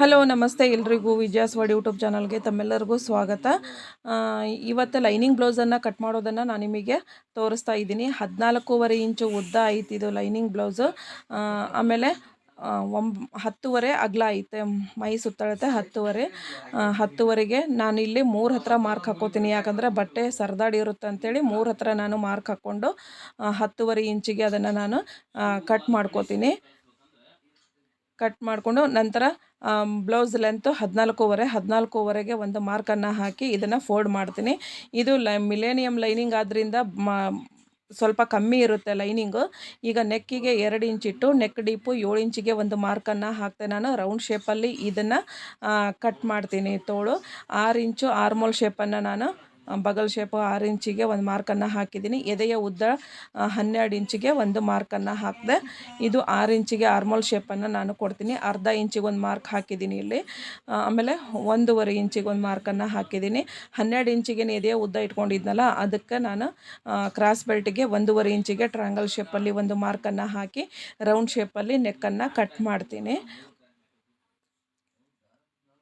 Hello, ನಮಸ್ತೆ ಎಲ್ರಿಗೂ. ವಿಜಯಾಸ್ವಾಡ್ YouTube ಚಾನಲ್ಗೆ ತಮ್ಮೆಲ್ಲರಿಗೂ ಸ್ವಾಗತ. ಇವತ್ತು ಲೈನಿಂಗ್ ಬ್ಲೌಸನ್ನು ಕಟ್ ಮಾಡೋದನ್ನು ನಾನು ನಿಮಗೆ ತೋರಿಸ್ತಾ ಇದ್ದೀನಿ. ಹದಿನಾಲ್ಕೂವರೆ ಇಂಚು ಉದ್ದ ಐತಿ ಇದು ಲೈನಿಂಗ್ ಬ್ಲೌಸು. ಆಮೇಲೆ ಒಂಬ್ ಹತ್ತುವರೆ ಅಗಲ ಐತೆ. ಮೈ ಸುತ್ತಳತೆ ಹತ್ತುವರೆ. ಹತ್ತುವರೆಗೆ ನಾನು ಇಲ್ಲಿ ಮೂರು ಹತ್ರ ಮಾರ್ಕ್ ಹಾಕೋತೀನಿ. ಯಾಕಂದರೆ ಬಟ್ಟೆ ಸರ್ದಾಡಿ ಇರುತ್ತೆ ಅಂತೇಳಿ ಮೂರು ಹತ್ರ ನಾನು ಮಾರ್ಕ್ ಹಾಕ್ಕೊಂಡು ಹತ್ತುವರೆ ಇಂಚಿಗೆ ಅದನ್ನು ನಾನು ಕಟ್ ಮಾಡ್ಕೋತೀನಿ. ಕಟ್ ಮಾಡಿಕೊಂಡು ನಂತರ ಬ್ಲೌಸ್ ಲೆಂತು ಹದಿನಾಲ್ಕೂವರೆ, ಹದಿನಾಲ್ಕೂವರೆಗೆ ಒಂದು ಮಾರ್ಕನ್ನು ಹಾಕಿ ಇದನ್ನು ಫೋಲ್ಡ್ ಮಾಡ್ತೀನಿ. ಇದು ಲೈ ಮಿಲೇನಿಯಮ್ ಲೈನಿಂಗ್ ಆದ್ದರಿಂದ ಮ, ಸ್ವಲ್ಪ ಕಮ್ಮಿ ಇರುತ್ತೆ ಲೈನಿಂಗು ಈಗ ನೆಕ್ಕಿಗೆ ಎರಡು ಇಂಚ್ ಇಟ್ಟು ನೆಕ್ ಡೀಪು ಏಳು ಇಂಚಿಗೆ ಒಂದು ಮಾರ್ಕನ್ನು ಹಾಕ್ತೆ ನಾನು. ರೌಂಡ್ ಶೇಪಲ್ಲಿ ಇದನ್ನು ಕಟ್ ಮಾಡ್ತೀನಿ ತೋಳು. ಆರು ಇಂಚು ಆರ್ಮೋಲ್ ಶೇಪನ್ನು ನಾನು ಬಗಲ್ ಶೇಪು ಆರು ಇಂಚಿಗೆ ಒಂದು ಮಾರ್ಕನ್ನು ಹಾಕಿದ್ದೀನಿ ಎದೆಯ ಉದ್ದ ಹನ್ನೆರಡು ಇಂಚಿಗೆ ಒಂದು ಮಾರ್ಕನ್ನು ಹಾಕಿದೆ, ಇದು ಆರು ಇಂಚಿಗೆ ಆರ್ಮೋಲ್ ಶೇಪನ್ನು ನಾನು ಕೊಡ್ತೀನಿ. ಅರ್ಧ ಇಂಚಿಗೆ ಒಂದು ಮಾರ್ಕ್ ಹಾಕಿದ್ದೀನಿ ಇಲ್ಲಿ. ಆಮೇಲೆ ಒಂದೂವರೆ ಇಂಚಿಗೆ ಒಂದು ಮಾರ್ಕನ್ನು ಹಾಕಿದ್ದೀನಿ ಹನ್ನೆರಡು ಇಂಚಿಗೆ ಎದೆಯ ಉದ್ದ ಇಟ್ಕೊಂಡಿದ್ನಲ್ಲ, ಅದಕ್ಕೆ ನಾನು ಕ್ರಾಸ್ ಬೆಲ್ಟಿಗೆ ಒಂದೂವರೆ ಇಂಚಿಗೆ ಟ್ರ್ಯಾಂಗಲ್ ಶೇಪಲ್ಲಿ ಒಂದು ಮಾರ್ಕನ್ನು ಹಾಕಿ ರೌಂಡ್ ಶೇಪಲ್ಲಿ ನೆಕ್ಕನ್ನು ಕಟ್ ಮಾಡ್ತೀನಿ.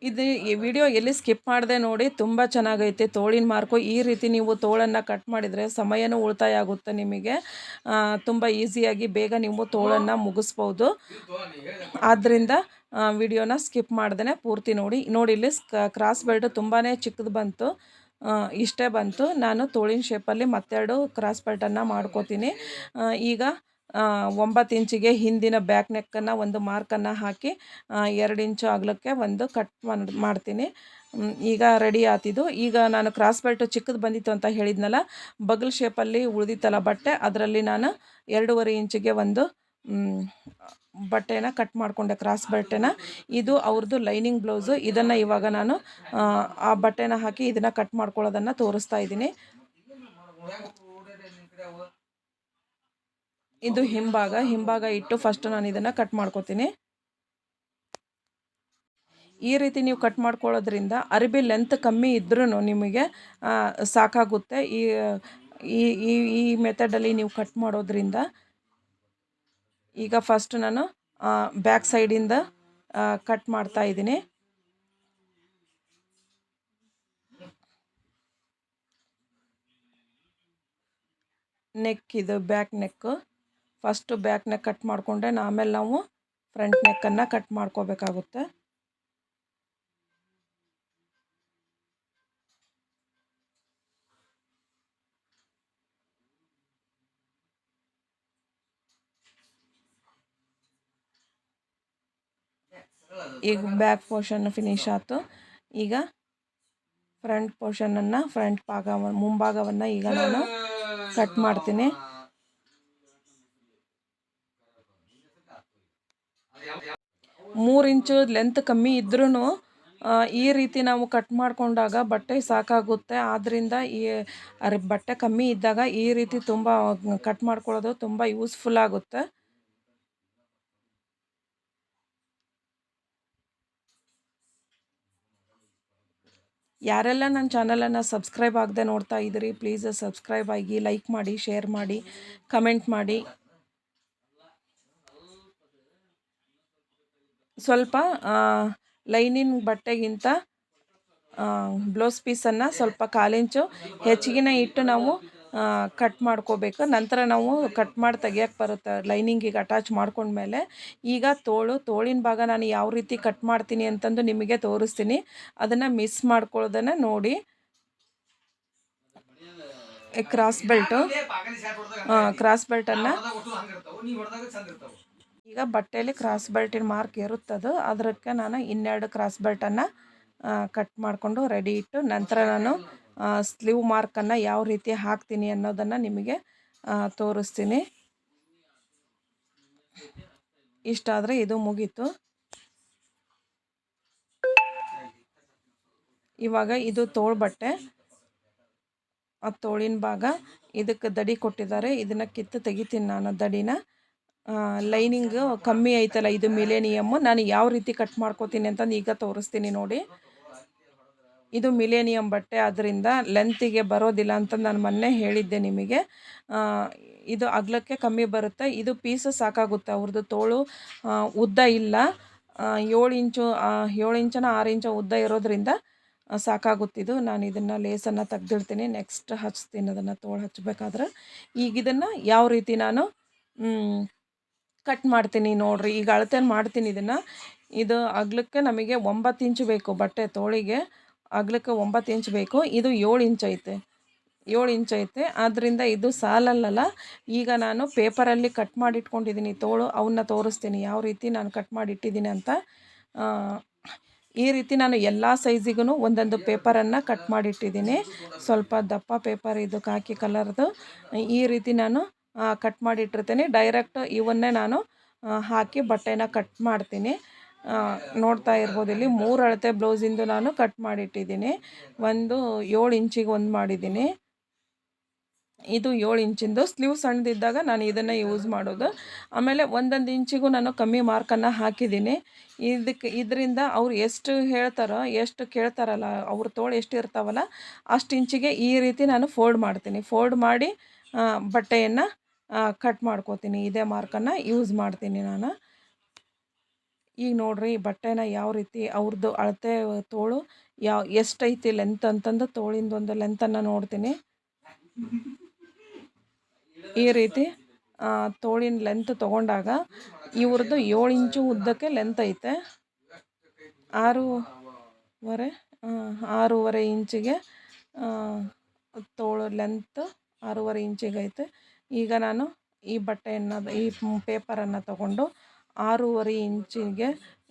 ಇದು ಈ ವಿಡಿಯೋ ಎಲ್ಲಿ ಸ್ಕಿಪ್ ಮಾಡಿದೆ ನೋಡಿ ತುಂಬ ಚೆನ್ನಾಗೈತೆ. ತೋಳಿನ ಮಾರ್ಕು ಈ ರೀತಿ ನೀವು ತೋಳನ್ನು ಕಟ್ ಮಾಡಿದರೆ ಸಮಯನೂ ಉಳಿತಾಯ ಆಗುತ್ತೆ ನಿಮಗೆ. ತುಂಬ ಈಸಿಯಾಗಿ ಬೇಗ ನೀವು ತೋಳನ್ನು ಮುಗಿಸ್ಬೋದು. ಆದ್ದರಿಂದ ವಿಡಿಯೋನ ಸ್ಕಿಪ್ ಮಾಡ್ದೇ ಪೂರ್ತಿ ನೋಡಿ. ನೋಡಿ, ಇಲ್ಲಿ ಕ್ರಾಸ್ ಬೆಲ್ಟ್ ತುಂಬಾ ಚಿಕ್ಕದು ಬಂತು. ಇಷ್ಟೇ ಬಂತು. ನಾನು ತೋಳಿನ ಶೇಪಲ್ಲಿ ಮತ್ತೆರಡು ಕ್ರಾಸ್ ಬೆಲ್ಟನ್ನು ಮಾಡ್ಕೋತೀನಿ. ಈಗ ಒಂಬತ್ತು ಇಂಚಿಗೆ ಹಿಂದಿನ ಬ್ಯಾಕ್ ನೆಕ್ಕನ್ನು ಒಂದು ಮಾರ್ಕನ್ನು ಹಾಕಿ ಎರಡು ಇಂಚು ಅಗಲಕ್ಕೆ ಒಂದು ಕಟ್ ಮಾಡ್ತೀನಿ. ಈಗ ರೆಡಿ ಆತಿದ್ದು ಈಗ ನಾನು ಕ್ರಾಸ್ ಬೆಲ್ಟ್ ಚಿಕ್ಕದು ಬಂದಿತ್ತು ಅಂತ ಹೇಳಿದ್ನಲ್ಲ, ಬಗಲ್ ಶೇಪಲ್ಲಿ ಉಳಿದಿತ್ತಲ್ಲ ಬಟ್ಟೆ, ಅದರಲ್ಲಿ ನಾನು ಎರಡೂವರೆ ಇಂಚಿಗೆ ಒಂದು ಬಟ್ಟೆನ ಕಟ್ ಮಾಡಿಕೊಂಡೆ ಕ್ರಾಸ್ ಬಟ್ಟೆನ ಇದು ಅವ್ರದ್ದು ಲೈನಿಂಗ್ ಬ್ಲೌಸು ಇದನ್ನು ಇವಾಗ ನಾನು, ಆ ಬಟ್ಟೆನ ಹಾಕಿ ಇದನ್ನು ಕಟ್ ಮಾಡ್ಕೊಳ್ಳೋದನ್ನು ತೋರಿಸ್ತಾ ಇದ್ದೀನಿ. ಇದು ಹಿಂಭಾಗ. ಹಿಂಭಾಗ ಇಟ್ಟು ಫಸ್ಟ್ ನಾನು ಇದನ್ನು ಕಟ್ ಮಾಡ್ಕೋತೀನಿ. ಈ ರೀತಿ ನೀವು ಕಟ್ ಮಾಡ್ಕೊಳ್ಳೋದ್ರಿಂದ ಅರಿಬಿ ಲೆಂತ್ ಕಮ್ಮಿ ಇದ್ರೂ ನಿಮಗೆ ಸಾಕಾಗುತ್ತೆ. ಈ ಈ ಈ ಈ ಮೆಥಡಲ್ಲಿ ನೀವು ಕಟ್ ಮಾಡೋದ್ರಿಂದ ಈಗ ಫಸ್ಟ್ ನಾನು ಬ್ಯಾಕ್ ಸೈಡಿಂದ ಕಟ್ ಮಾಡ್ತಾ ಇದ್ದೀನಿ. ನೆಕ್ ಇದು back neck first back neck cut ಮಾಡಿಕೊಂಡ್ರೆ ಆಮೇಲೆ ನಾವು ಫ್ರಂಟ್ ನೆಕ್ಕನ್ನು ಕಟ್ ಮಾಡ್ಕೋಬೇಕಾಗುತ್ತೆ. ಈಗ ಬ್ಯಾಕ್ ಪೋರ್ಷನ್ ಫಿನಿಶ್ ಆಯಿತು. ಈಗ ಫ್ರಂಟ್ ಪೋರ್ಷನನ್ನು, ಫ್ರಂಟ್ ಭಾಗ ಮುಂಭಾಗವನ್ನು ಈಗ ನಾನು ಕಟ್ ಮಾಡ್ತೀನಿ. ಮೂರು ಇಂಚು ಲೆಂತ್ ಕಮ್ಮಿ ಇದ್ರೂ ಈ ರೀತಿ ನಾವು ಕಟ್ ಮಾಡಿಕೊಂಡಾಗ ಬಟ್ಟೆ ಸಾಕಾಗುತ್ತೆ. ಆದ್ದರಿಂದ ಈ ಬಟ್ಟೆ ಕಮ್ಮಿ ಇದ್ದಾಗ ಈ ರೀತಿ ತುಂಬ ಕಟ್ ಮಾಡ್ಕೊಳ್ಳೋದು ತುಂಬ ಯೂಸ್ಫುಲ್ ಆಗುತ್ತೆ. ಯಾರೆಲ್ಲ ನನ್ನ ಚಾನಲನ್ನು ಸಬ್ಸ್ಕ್ರೈಬ್ ಆಗದೆ ನೋಡ್ತಾ ಇದ್ದೀರಿ ಪ್ಲೀಸ್ ಸಬ್ಸ್ಕ್ರೈಬ್ ಆಗಿ ಲೈಕ್ ಮಾಡಿ ಶೇರ್ ಮಾಡಿ ಕಮೆಂಟ್ ಮಾಡಿ. ಸ್ವಲ್ಪ ಲೈನಿನ ಬಟ್ಟೆಗಿಂತ ಬ್ಲೌಸ್ ಪೀಸನ್ನು ಸ್ವಲ್ಪ ಕಾಲಿಂಚು ಹೆಚ್ಚಿಗೆನ ಇಟ್ಟು ನಾವು ಕಟ್ ಮಾಡ್ಕೋಬೇಕು. ನಂತರ ನಾವು ಕಟ್ ಮಾಡಿ ತೆಗಿಯೋಕ್ಕೆ ಬರುತ್ತೆ. ಲೈನಿಂಗಿಗೆ ಅಟ್ಯಾಚ್ ಮಾಡ್ಕೊಂಡ್ಮೇಲೆ ಈಗ ತೋಳು, ತೋಳಿನ ಭಾಗ ನಾನು ಯಾವ ರೀತಿ ಕಟ್ ಮಾಡ್ತೀನಿ ಅಂತಂದು ನಿಮಗೆ ತೋರಿಸ್ತೀನಿ. ಅದನ್ನು ಮಿಸ್ ಮಾಡ್ಕೊಳ್ಳೋದನ್ನು ನೋಡಿ. ಕ್ರಾಸ್ ಬೆಲ್ಟು ಕ್ರಾಸ್ ಬೆಲ್ಟನ್ನು ಈಗ ಬಟ್ಟೆಯಲ್ಲಿ ಕ್ರಾಸ್ ಬೆಲ್ಟಿನ ಮಾರ್ಕ್ ಇರುತ್ತದು. ಅದಕ್ಕೆ ನಾನು ಇನ್ನೆರಡು ಕ್ರಾಸ್ ಬೆಲ್ಟನ್ನು ಕಟ್ ಮಾಡಿಕೊಂಡು ರೆಡಿ ಇಟ್ಟು ನಂತರ ನಾನು ಸ್ಲೀವ್ ಮಾರ್ಕನ್ನು ಯಾವ ರೀತಿ ಹಾಕ್ತೀನಿ ಅನ್ನೋದನ್ನು ನಿಮಗೆ ತೋರಿಸ್ತೀನಿ. ಇಷ್ಟಾದರೆ ಇದು ಮುಗೀತು. ಇವಾಗ ಇದು ತೋಳು ಬಟ್ಟೆ. ಆ ತೋಳಿನ ಭಾಗ ಇದಕ್ಕೆ ದಡಿ ಕೊಟ್ಟಿದ್ದಾರೆ. ಇದನ್ನು ಕಿತ್ತು ತೆಗಿತೀನಿ ನಾನು ದಡಿನ. ಲೈನಿಂಗ್ ಕಮ್ಮಿ ಐತಲ್ಲ ಇದು ಮಿಲೇನಿಯಮ್ಮು ನಾನು ಯಾವ ರೀತಿ ಕಟ್ ಮಾಡ್ಕೋತೀನಿ ಅಂತಂದು ಈಗ ತೋರಿಸ್ತೀನಿ ನೋಡಿ. ಇದು ಮಿಲೇನಿಯಮ್ ಬಟ್ಟೆ ಆದ್ದರಿಂದ ಲೆಂತಿಗೆ ಬರೋದಿಲ್ಲ ಅಂತ ನಾನು ಮೊನ್ನೆ ಹೇಳಿದ್ದೆ ನಿಮಗೆ. ಇದು ಅಗ್ಲಕ್ಕೆ ಕಮ್ಮಿ ಬರುತ್ತೆ, ಇದು ಪೀಸು ಸಾಕಾಗುತ್ತೆ, ಅವ್ರದ್ದು ತೋಳು ಉದ್ದ ಇಲ್ಲ. ಏಳು ಇಂಚು ಏಳು ಇಂಚನ ಆರು ಇಂಚು ಉದ್ದ ಇರೋದ್ರಿಂದ ಸಾಕಾಗುತ್ತಿದ್ದು ನಾನು ಇದನ್ನು ಲೇಸನ್ನು ತೆಗ್ದಿಡ್ತೀನಿ ನೆಕ್ಸ್ಟ್ ಹಚ್ತೀನಿ ಅದನ್ನು ತೋಳು ಹಚ್ಚಬೇಕಾದ್ರೆ ಈಗ ಇದನ್ನು ಯಾವ ರೀತಿ ನಾನು ಕಟ್ ಮಾಡ್ತೀನಿ ನೋಡ್ರಿ. ಈಗ ಅಳತೆ ಮಾಡ್ತೀನಿ ಇದನ್ನು. ಇದು ಅಗ್ಲಕ್ಕೆ ನಮಗೆ ಒಂಬತ್ತು ಇಂಚು ಬೇಕು ಬಟ್ಟೆ ತೋಳಿಗೆ. ಅಗ್ಲಕ್ಕೆ ಒಂಬತ್ತು ಇಂಚು ಬೇಕು. ಇದು ಏಳು ಇಂಚ್ ಐತೆ. ಏಳು ಇಂಚ್ ಐತೆ. ಆದ್ದರಿಂದ ಇದು ಸಾಲಲ್ಲಲ್ಲ. ಈಗ ನಾನು ಪೇಪರಲ್ಲಿ ಕಟ್ ಮಾಡಿ ಇಟ್ಕೊಂಡಿದ್ದೀನಿ ತೋಳು. ಅವನ್ನ ತೋರಿಸ್ತೀನಿ ಯಾವ ರೀತಿ ನಾನು ಕಟ್ ಮಾಡಿ ಇಟ್ಟಿದ್ದೀನಿ ಅಂತ ಈ ರೀತಿ ನಾನು ಎಲ್ಲ ಸೈಜಿಗೂ ಒಂದೊಂದು ಪೇಪರನ್ನು ಕಟ್ ಮಾಡಿಟ್ಟಿದ್ದೀನಿ ಸ್ವಲ್ಪ ದಪ್ಪ ಪೇಪರ್ ಇದು ಕಾಕಿ ಕಲರ್ದು. ಈ ರೀತಿ ನಾನು ಕಟ್ ಮಾಡಿಟ್ಟಿರ್ತೀನಿ. ಡೈರೆಕ್ಟ್ ಇವನ್ನೇ ನಾನು ಹಾಕಿ ಬಟ್ಟೆನ ಕಟ್ ಮಾಡ್ತೀನಿ. ನೋಡ್ತಾ ಇರ್ಬೋದು ಇಲ್ಲಿ ಮೂರು ಅಳತೆ ಬ್ಲೌಸಿಂದು ನಾನು ಕಟ್ ಮಾಡಿಟ್ಟಿದ್ದೀನಿ. ಒಂದು ಏಳು ಇಂಚಿಗೆ ಒಂದು ಮಾಡಿದ್ದೀನಿ. ಇದು ಏಳು ಇಂಚಿಂದು ಸ್ಲೀವ್ ಸಣ್ಣದಿದ್ದಾಗ ನಾನು ಇದನ್ನು ಯೂಸ್ ಮಾಡೋದು. ಆಮೇಲೆ ಒಂದೊಂದು ಇಂಚಿಗೂ ನಾನು ಕಮ್ಮಿ ಮಾರ್ಕನ್ನು ಹಾಕಿದ್ದೀನಿ. ಇದಕ್ಕೆ ಇದರಿಂದ ಅವ್ರು ಎಷ್ಟು ಹೇಳ್ತಾರೋ, ಎಷ್ಟು ಕೇಳ್ತಾರಲ್ಲ, ಅವ್ರ ತೋಳು ಎಷ್ಟು ಇರ್ತಾವಲ್ಲ, ಅಷ್ಟು ಇಂಚಿಗೆ ಈ ರೀತಿ ನಾನು ಫೋಲ್ಡ್ ಮಾಡ್ತೀನಿ. ಫೋಲ್ಡ್ ಮಾಡಿ ಬಟ್ಟೆಯನ್ನು ಕಟ್ ಮಾಡ್ಕೋತೀನಿ. ಇದೇ ಮಾರ್ಕನ್ನು ಯೂಸ್ ಮಾಡ್ತೀನಿ ನಾನು. ಈಗ ನೋಡ್ರಿ ಬಟ್ಟೆನ ಯಾವ ರೀತಿ ಅವ್ರದ್ದು ಅಳತೆ ತೋಳು ಯಾವ ಎಷ್ಟೈತಿ ಲೆಂತ್ ಅಂತಂದು ತೋಳಿಂದ ಒಂದು ಲೆಂತನ್ನು ನೋಡ್ತೀನಿ. ಈ ರೀತಿ ತೋಳಿನ ಲೆಂತ್ ತೊಗೊಂಡಾಗ ಇವ್ರದ್ದು ಏಳು ಇಂಚು ಉದ್ದಕ್ಕೆ ಲೆಂತ್ ಐತೆ. ಆರೂವರೆ ಆರೂವರೆ ಇಂಚಿಗೆ ತೋಳು ಲೆಂತ್ ಆರೂವರೆ ಇಂಚಿಗೆ ಐತೆ. ಈಗ ನಾನು ಈ ಬಟ್ಟೆಯನ್ನು, ಈ ಪೇಪರನ್ನು ತಗೊಂಡು ಆರೂವರೆ ಇಂಚಿಗೆ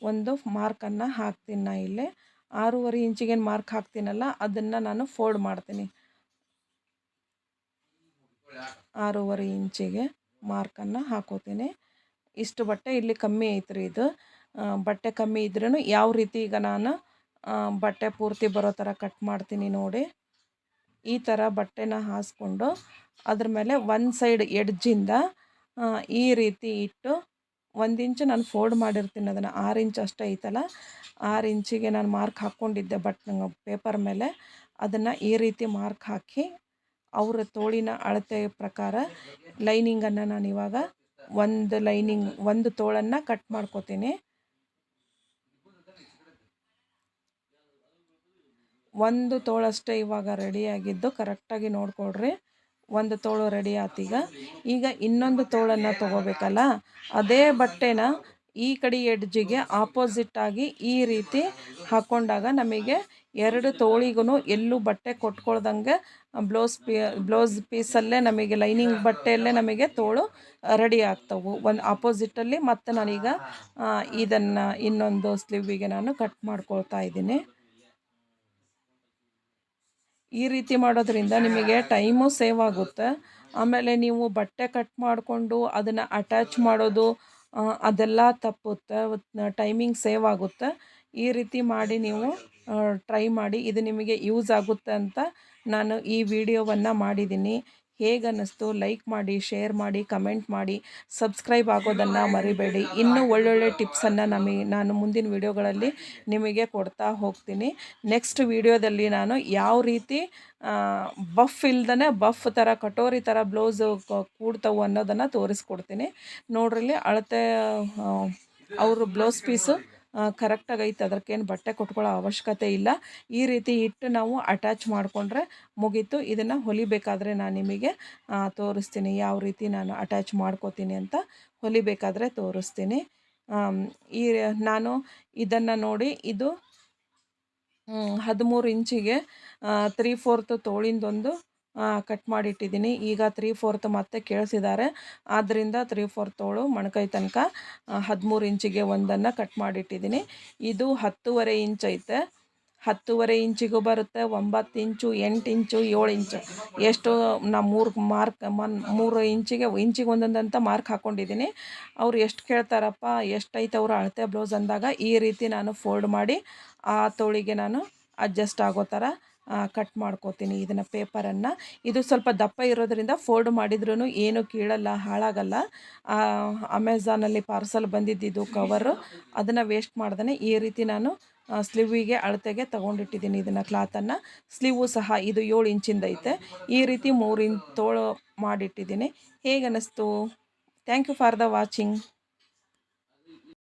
ಒಂದು ಮಾರ್ಕನ್ನು ಹಾಕ್ತೀನಿ ನಾ ಇಲ್ಲಿ. ಆರೂವರೆ ಇಂಚಿಗೆ ಮಾರ್ಕ್ ಹಾಕ್ತೀನಲ್ಲ, ಅದನ್ನು ನಾನು ಫೋಲ್ಡ್ ಮಾಡ್ತೀನಿ. ಆರೂವರೆ ಇಂಚಿಗೆ ಮಾರ್ಕನ್ನು ಹಾಕೋತೀನಿ. ಇಷ್ಟು ಬಟ್ಟೆ ಇಲ್ಲಿ ಕಮ್ಮಿ ಐತ್ರಿ ಇದು. ಬಟ್ಟೆ ಕಮ್ಮಿ ಇದ್ರೂ ಯಾವ ರೀತಿ ಈಗ ನಾನು ಬಟ್ಟೆ ಪೂರ್ತಿ ಬರೋ ಥರ ಕಟ್ ಮಾಡ್ತೀನಿ ನೋಡಿ. ಈ ಥರ ಬಟ್ಟೆನ ಹಾಸ್ಕೊಂಡು ಅದ್ರ ಮೇಲೆ ಒಂದು ಸೈಡ್ ಎಡ್ಜಿಂದ ಈ ರೀತಿ ಇಟ್ಟು ಒಂದು ಇಂಚು ನಾನು ಫೋಲ್ಡ್ ಮಾಡಿರ್ತೀನಿ ಅದನ್ನು. ಆರು ಇಂಚ್ ಅಷ್ಟೇ ಐತಲ್ಲ, ಆರು ಇಂಚಿಗೆ ನಾನು ಮಾರ್ಕ್ ಹಾಕ್ಕೊಂಡಿದ್ದೆ ಬಟ್ ಪೇಪರ್ ಮೇಲೆ. ಅದನ್ನು ಈ ರೀತಿ ಮಾರ್ಕ್ ಹಾಕಿ ಅವರ ತೋಳಿನ ಅಳತೆ ಪ್ರಕಾರ ಲೈನಿಂಗನ್ನು ನಾನು ಇವಾಗ ಒಂದು ಲೈನಿಂಗ್ ಒಂದು ತೋಳನ್ನು ಕಟ್ ಮಾಡ್ಕೋತೀನಿ. ಒಂದು ತೋಳಷ್ಟೇ ಇವಾಗ ರೆಡಿಯಾಗಿದ್ದು ಕರೆಕ್ಟಾಗಿ ನೋಡಿಕೊಳ್ರಿ. ಒಂದು ತೋಳು ರೆಡಿ ಆತೀಗ. ಈಗ ಇನ್ನೊಂದು ತೋಳನ್ನು ತೊಗೋಬೇಕಲ್ಲ? ಅದೇ ಬಟ್ಟೆನ ಈ ಕಡೆ ಎಡ್ಜಿಗೆ ಆಪೋಸಿಟ್ ಆಗಿ ಈ ರೀತಿ ಹಾಕ್ಕೊಂಡಾಗ ನಮಗೆ ಎರಡು ತೋಳಿಗೂ ಎಲ್ಲೂ ಬಟ್ಟೆ ಕೊಟ್ಕೊಳ್ದಂಗೆ ಬ್ಲೌಸ್ ಪೀ ಬ್ಲೌಸ್ ಪೀಸಲ್ಲೇ ನಮಗೆ ಲೈನಿಂಗ್ ಬಟ್ಟೆಯಲ್ಲೇ ನಮಗೆ ತೋಳು ರೆಡಿ ಆಗ್ತವು. ಒಂದು ಆಪೋಸಿಟಲ್ಲಿ ಮತ್ತು ನಾನೀಗ ಇದನ್ನು ಇನ್ನೊಂದು ಸ್ಲೀವಿಗೆ ನಾನು ಕಟ್ ಮಾಡ್ಕೊಳ್ತಾ ಇದ್ದೀನಿ. ಈ ರೀತಿ ಮಾಡೋದ್ರಿಂದ ನಿಮಗೆ ಟೈಮು ಸೇವ್ ಆಗುತ್ತೆ. ಆಮೇಲೆ ನೀವು ಬಟ್ಟೆ ಕಟ್ ಮಾಡಿಕೊಂಡು ಅದನ್ನು ಅಟ್ಯಾಚ್ ಮಾಡೋದು ಅದೆಲ್ಲ ತಪ್ಪುತ್ತೆ. ಟೈಮಿಂಗ್ ಸೇವ್ ಆಗುತ್ತೆ. ಈ ರೀತಿ ಮಾಡಿ ನೀವು ಟ್ರೈ ಮಾಡಿ ಇದು ನಿಮಗೆ ಯೂಸ್ ಆಗುತ್ತೆ ಅಂತ ನಾನು ಈ ವಿಡಿಯೋವನ್ನು ಮಾಡಿದ್ದೀನಿ. ಹೇಗೆ ಅನ್ನಿಸ್ತು? ಲೈಕ್ ಮಾಡಿ ಶೇರ್ ಮಾಡಿ ಕಮೆಂಟ್ ಮಾಡಿ ಸಬ್ಸ್ಕ್ರೈಬ್ ಆಗೋದನ್ನು ಮರಿಬೇಡಿ. ಇನ್ನೂ ಒಳ್ಳೊಳ್ಳೆ ಟಿಪ್ಸನ್ನು ನಮಗೆ ನಾನು ಮುಂದಿನ ವಿಡಿಯೋಗಳಲ್ಲಿ ನಿಮಗೆ ಕೊಡ್ತಾ ಹೋಗ್ತೀನಿ. ನೆಕ್ಸ್ಟ್ ವಿಡಿಯೋದಲ್ಲಿ ನಾನು ಯಾವ ರೀತಿ ಬಫ್ ಇಲ್ದೇ ಬಫ್ ಥರ ಕಟೋರಿ ಥರ ಬ್ಲೌಸು ಕೂಡ್ತವು ಅನ್ನೋದನ್ನು ತೋರಿಸ್ಕೊಡ್ತೀನಿ. ನೋಡ್ರಲ್ಲಿ ಅಳತೆ ಅವರು ಬ್ಲೌಸ್ ಪೀಸು ಕರೆಕ್ಟಾಗಿ ಐತೆ ಅದಕ್ಕೇನು ಬಟ್ಟೆ ಕೊಟ್ಕೊಳ್ಳೋ ಅವಶ್ಯಕತೆ ಇಲ್ಲ. ಈ ರೀತಿ ಇಟ್ಟು ನಾವು ಅಟ್ಯಾಚ್ ಮಾಡಿಕೊಂಡ್ರೆ ಮುಗೀತು. ಇದನ್ನು ಹೊಲಿಬೇಕಾದ್ರೆ ನಾನು ನಿಮಗೆ ತೋರಿಸ್ತೀನಿ. ಯಾವ ರೀತಿ ನಾನು ಅಟ್ಯಾಚ್ ಮಾಡ್ಕೋತೀನಿ ಅಂತ ಹೊಲಿಬೇಕಾದ್ರೆ ತೋರಿಸ್ತೀನಿ. ಈ ನಾನು ಇದನ್ನು ನೋಡಿ ಇದು ಹದಿಮೂರು ಇಂಚಿಗೆ ತ್ರೀ ಫೋರ್ತ್ ತೋಳಿಂದೊಂದು ಕಟ್ ಮಾಡಿಟ್ಟಿದ್ದೀನಿ. ಈಗ ತ್ರೀ ಫೋರ್ತ್ ಮತ್ತೆ ಕೇಳಿಸಿದ್ದಾರೆ. ಆದ್ದರಿಂದ ತ್ರೀ ಫೋರ್ತ್ ತೋಳು ಮೊಣಕೈ ತನಕ ಹದಿಮೂರು ಇಂಚಿಗೆ ಒಂದನ್ನು ಕಟ್ ಮಾಡಿಟ್ಟಿದ್ದೀನಿ. ಇದು ಹತ್ತುವರೆ ಇಂಚ್ ಐತೆ. ಹತ್ತುವರೆ ಇಂಚಿಗೂ ಬರುತ್ತೆ, ಒಂಬತ್ತು ಇಂಚು, ಎಂಟು ಇಂಚು, ಏಳು ಇಂಚು. ಎಷ್ಟು ನಾ ಮೂರು ಮಾರ್ಕ್, ಮನ್, ಮೂರು ಇಂಚಿಗೆ ಇಂಚಿಗೆ ಒಂದೊಂದಂತ ಮಾರ್ಕ್ ಹಾಕ್ಕೊಂಡಿದ್ದೀನಿ ಅವ್ರು ಎಷ್ಟು ಕೇಳ್ತಾರಪ್ಪ, ಎಷ್ಟೈತೆ ಅವರು ಅಳತೆ ಬ್ಲೌಸ್ ಅಂದಾಗ ಈ ರೀತಿ ನಾನು ಫೋಲ್ಡ್ ಮಾಡಿ ಆ ತೋಳಿಗೆ ನಾನು ಅಡ್ಜಸ್ಟ್ ಆಗೋ ಥರ ಕಟ್ ಮಾಡ್ಕೋತೀನಿ ಇದನ್ನು ಪೇಪರನ್ನು. ಇದು ಸ್ವಲ್ಪ ದಪ್ಪ ಇರೋದರಿಂದ ಫೋಲ್ಡ್ ಮಾಡಿದ್ರೂ ಏನು ಕೀಳಲ್ಲ, ಹಾಳಾಗಲ್ಲ. ಅಮೆಝಾನಲ್ಲಿ ಪಾರ್ಸಲ್ ಬಂದಿದ್ದಿದ್ದು ಕವರು ಅದನ್ನು ವೇಸ್ಟ್ ಮಾಡ್ದೇ ಈ ರೀತಿ ನಾನು ಸ್ಲೀವಿಗೆ ಅಳತೆಗೆ ತೊಗೊಂಡಿಟ್ಟಿದ್ದೀನಿ ಇದನ್ನು ಕ್ಲಾತನ್ನು ಸ್ಲೀವು ಸಹ ಇದು ಏಳು ಇಂಚಿಂದ ಐತೆ. ಈ ರೀತಿ ಮೂರು ಇಂಚ್ ತೋಳು ಮಾಡಿಟ್ಟಿದ್ದೀನಿ. ಹೇಗೆ ಅನ್ನಿಸ್ತು thank you for the watching